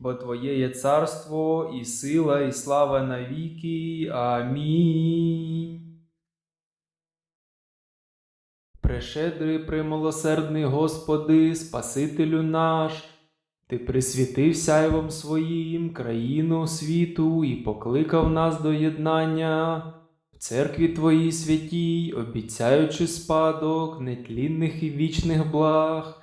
Бо Твоє є царство, і сила, і слава навіки. Амінь. Прещедрий, премилосердний Господи, Спасителю наш, Ти присвітив сяйвом своїм країну світу і покликав нас до єднання в церкві Твоїй святій, обіцяючи спадок нетлінних і вічних благ.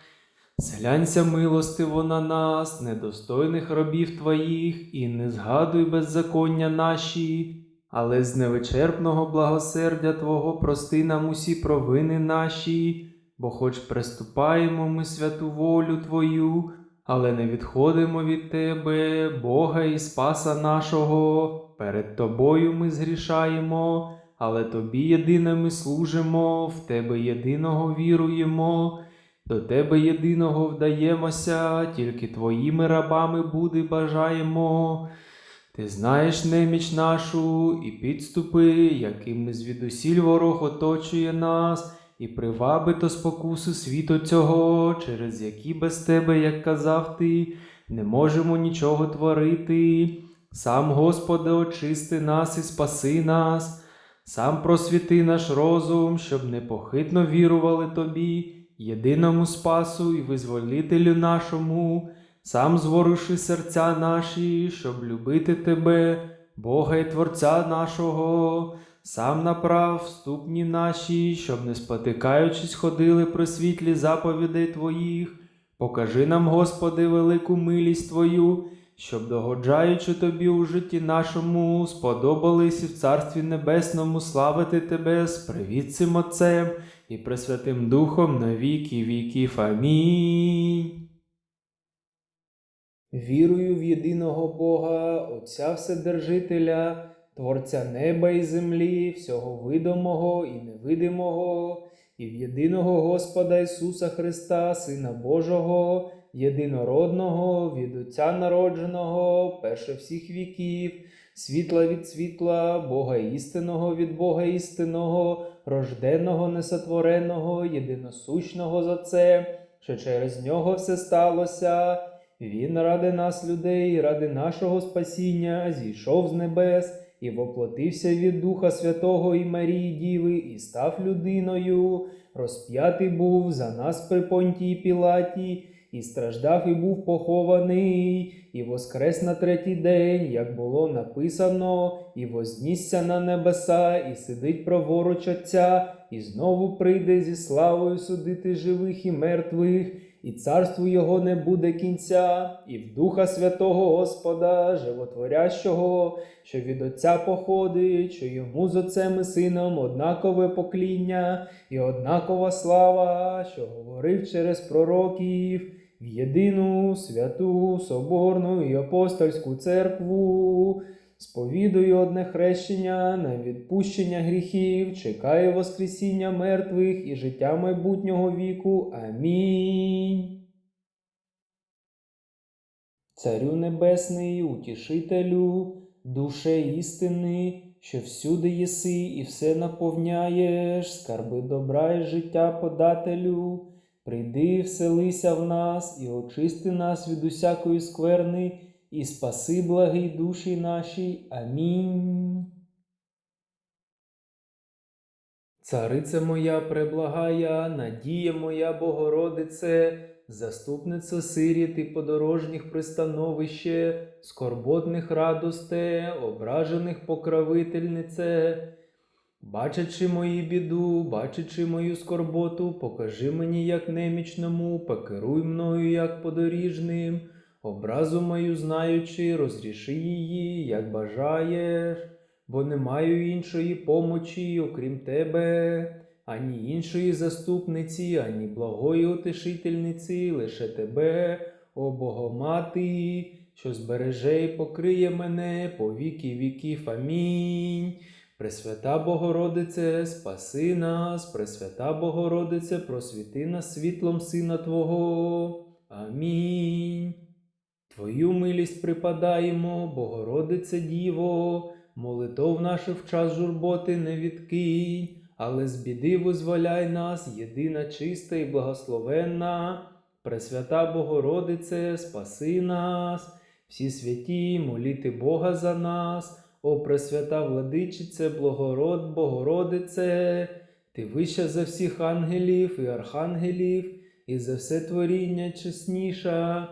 Зглянься милостиво на нас, недостойних рабів Твоїх, і не згадуй беззаконня наші, але з невичерпного благосердя Твого прости нам усі провини наші, бо хоч приступаємо ми святу волю Твою, але не відходимо від Тебе, Бога і Спаса нашого. Перед Тобою ми згрішаємо, але Тобі єдине ми служимо, в Тебе єдиного віруємо. До тебе єдиного вдаємося, тільки твоїми рабами буди бажаємо. Ти знаєш неміч нашу і підступи, якими звідусіль ворог оточує нас, і привабито спокусу світу цього, через які без тебе, як казав ти, не можемо нічого творити. Сам, Господи, очисти нас і спаси нас, сам просвіти наш розум, щоб непохитно вірували тобі єдиному Спасу і визволителю нашому, сам зворуши серця наші, щоб любити Тебе, Бога і Творця нашого, сам направ ступні наші, щоб не спотикаючись ходили при світлі заповідей Твоїх. Покажи нам, Господи, велику милість Твою, щоб, догоджаючи Тобі у житті нашому, сподобались і в Царстві Небесному славити Тебе з привітцем Отцем і Пресвятим Духом на віки віків. Амінь. Вірую в єдиного Бога, Отця Вседержителя, Творця неба і землі, всього видимого і невидимого, і в єдиного Господа Ісуса Христа, Сина Божого, єдинородного, від Отця народженого, перше всіх віків, світла від світла, Бога істинного від Бога істинного, рожденого, несотвореного, єдиносущного за це, що через нього все сталося. Він ради нас, людей, ради нашого спасіння, зійшов з небес і воплотився від Духа Святого і Марії Діви, і став людиною, розп'ятий був за нас при понтії Пілаті, і страждав і був похований, і воскрес на третій день, як було написано, і вознісся на небеса, і сидить праворуч Отця, і знову прийде зі славою судити живих і мертвих і царству його не буде кінця, і в Духа Святого Господа, Животворящого, що від Отця походить, що йому з Отцем і Сином однакове покління і однакова слава, що говорив через пророків, в єдину святу, соборну і апостольську церкву. Сповідую одне хрещення на відпущення гріхів, чекаю Воскресіння мертвих і життя майбутнього віку. Амінь. Царю Небесний, утішителю, душе істини, що всюди єси і все наповняєш, скарби добра і життя подателю, прийди, вселися в нас і очисти нас від усякої скверни і спаси благий душі наші. Амінь. Царице моя преблагая, надія моя Богородице, заступниця сиріт і подорожніх пристановище, скорботних радосте, ображених покровительнице. Бачачи мої біду, бачачи мою скорботу, покажи мені, як немічному, покеруй мною, як подоріжним. Образу мою знаючи, розріши її, як бажаєш, бо не маю іншої помочі, окрім тебе, ані іншої заступниці, ані благої утешительниці, лише тебе, о Богомати, що збереже і покриє мене по віки віків. Амінь. Пресвята Богородице, спаси нас, Пресвята Богородице, просвіти нас світлом Сина Твого. Амінь. Твою милість припадаємо, Богородице Діво, молитов наших в час журботи не відкинь, але з біди визволяй нас, єдина чиста і благословенна, Пресвята Богородице, спаси нас, всі святі, моліти Бога за нас, о Пресвята Владичице, благород, Богородице, ти вища за всіх ангелів і архангелів, і за все творіння чесніша.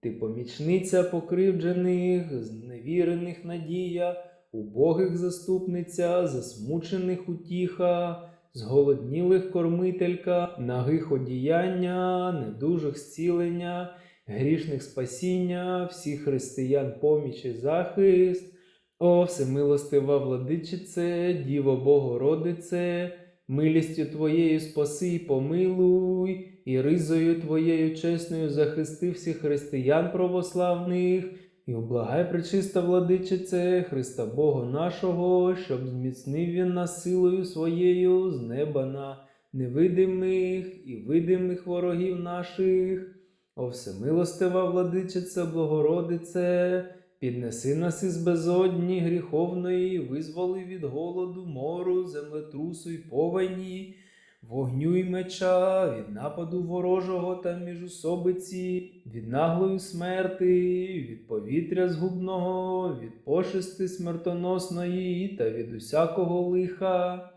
Ти помічниця покривджених, зневірених надія, убогих заступниця, засмучених утіха, зголоднілих кормителька, нагих одіяння, недужих зцілення, грішних спасіння, всіх християн поміч і захист. О, всемилостива владичице, Діво Богородице, милістю Твоєю спаси і помилуй, і ризою Твоєю чесною захисти всіх християн православних, і облагай пречиста владичице Христа Бога нашого, щоб зміцнив він нас силою своєю з неба на невидимих і видимих ворогів наших. О всемилостива владичице, Богородице, піднеси нас із безодні гріховної, визволи від голоду, мору, землетрусу й повені, вогню й меча, від нападу ворожого та міжусобиці, від наглої смерти, від повітря згубного, від пошести смертоносної та від усякого лиха.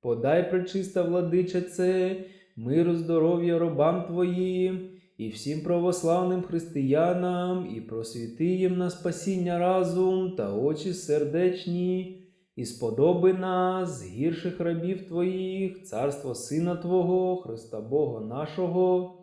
Подай, пречиста владичице, миру, здоров'я робам твоїм і всім православним християнам, і просвіти їм на спасіння разум та очі сердечні, і сподоби нас з гірших рабів Твоїх, царство Сина Твого, Христа Бога нашого,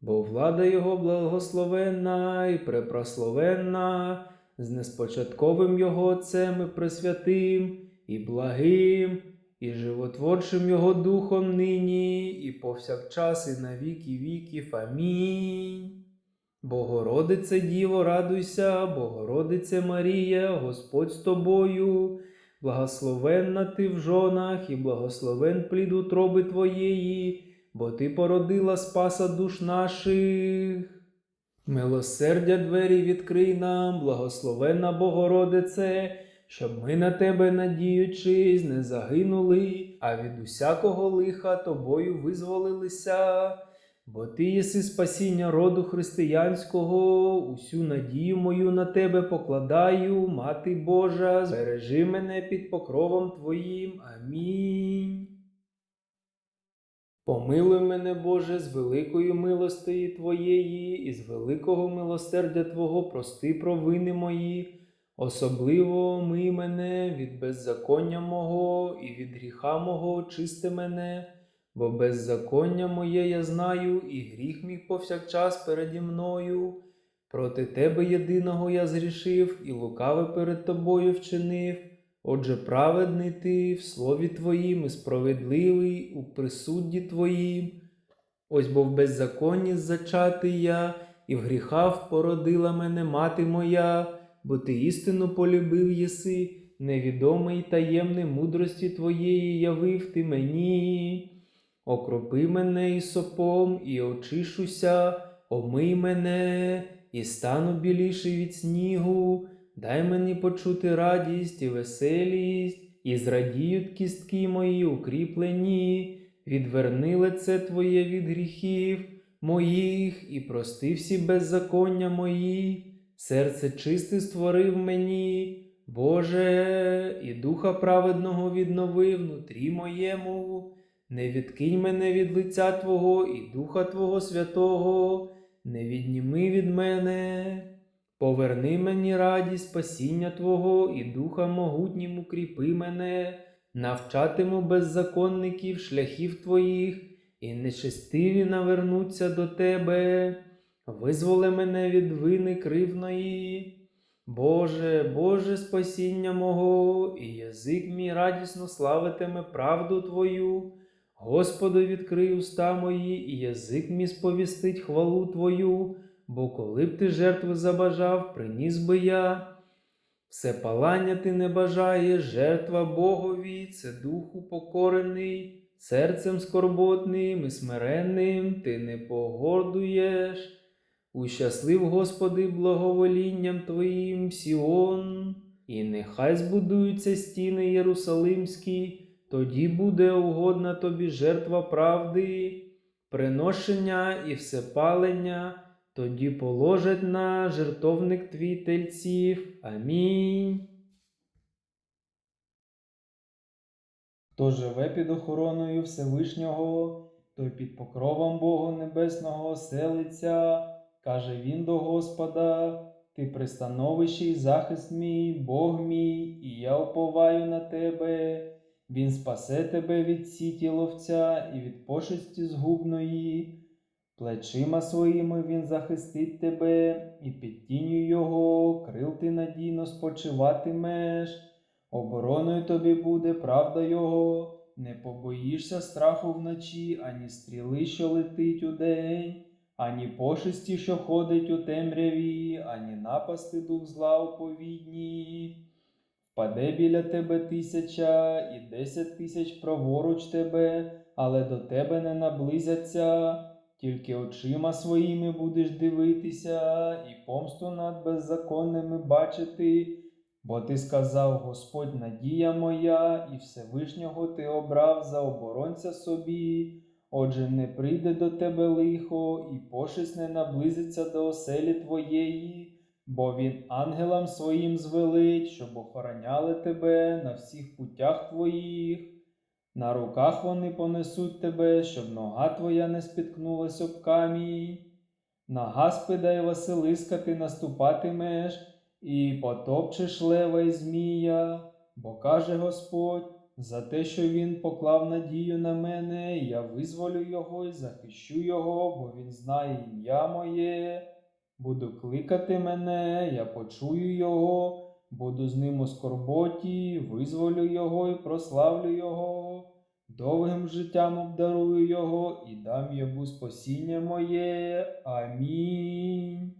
бо влада Його благословенна і препрословенна, з неспочатковим Його Отцем і Пресвятим, і благим, і животворчим Його Духом нині, і повсякчас, і на віки віків. Амінь. Богородице Діво, радуйся, Богородице Марія, Господь з тобою, благословенна ти в жонах, і благословен плід утроби Твоєї, бо Ти породила Спаса душ наших. Милосердя двері відкрий нам, благословенна Богородице, щоб ми на тебе, надіючись, не загинули, а від усякого лиха тобою визволилися. Бо ти єси спасіння роду християнського, усю надію мою на тебе покладаю, Мати Божа, збережи мене під покровом Твоїм. Амінь. Помилуй мене, Боже, з великої милостої Твоєї і з великого милосердя Твого прости провини мої. Особливо мий мене від беззаконня мого і від гріха мого очисти мене, бо беззаконня моє я знаю, і гріх мій повсякчас переді мною. Проти тебе єдиного я зрішив, і лукаве перед тобою вчинив. Отже, праведний ти в слові твоїм і справедливий у присудді твоїм. Ось бо в беззаконні зачатий я, і в гріхах породила мене мати моя, бо ти істину полюбив єси, невідомий таємне мудрості твоєї явив ти мені. Окропи мене ісопом, і очишуся, омий мене, і стану біліший від снігу. Дай мені почути радість і веселість, і зрадіють кістки мої укріплені, відверни лице Твоє від гріхів моїх, і прости всі беззаконня мої, серце чисте створив мені, Боже, і духа праведного віднови внутрі моєму, не відкинь мене від лиця Твого і Духа Твого Святого, не відніми від мене. Поверни мені радість спасіння Твого і духа могутнім укріпи мене, навчатиму беззаконників шляхів Твоїх, і нечестиві навернуться до Тебе, визволи мене від вини кривної. Боже, Боже спасіння мого, і язик мій радісно славитиме правду Твою. Господу відкрий уста мої, і язик мій сповістить хвалу Твою. бо коли б ти жертви забажав, приніс би я. Все палання ти не бажаєш, жертва Богові, це духу покорений, серцем скорботним і смиренним ти не погордуєш. Ущаслив, Господи, благоволінням Твоїм Сіон, і нехай збудуються стіни Єрусалимські, тоді буде угодна тобі жертва правди, приношення і всепалення, тоді положать на жертовник твій тельців. Амінь. Хто живе під охороною Всевишнього, той під покровом Бога Небесного селиться, каже він до Господа, ти пристановище й захист мій, Бог мій, і я уповаю на тебе. Він спасе тебе від сіті ловця і від пошесті згубної. Плечима своїми він захистить тебе, і під тінню його крил ти надійно спочиватимеш. Обороною тобі буде правда його, не побоїшся страху вночі, ані стріли, що летить удень, ані пошесті, що ходить у темряві, ані напасти дух зла у повідні. Впаде біля тебе тисяча і десять тисяч праворуч тебе, але до тебе не наблизяться. Тільки очима своїми будеш дивитися, і помсту над беззаконними бачити. Бо ти сказав, Господь надія моя, і Всевишнього ти обрав за оборонця собі. Отже, не прийде до тебе лихо, і пошесть не наблизиться до оселі твоєї, бо він ангелам своїм звелить, щоб охороняли тебе на всіх путях твоїх. На руках вони понесуть тебе, щоб нога твоя не спіткнулась об камінь. На гаспида й Василиска ти наступатимеш, і потопчеш лева й змія, бо каже Господь, за те, що він поклав надію на мене, я визволю його і захищу його, бо він знає ім'я моє. Буду кликати мене, я почую його, буду з ним у скорботі, визволю його і прославлю його. Довгим життям обдарую його і дам йому спасіння моє. Амінь.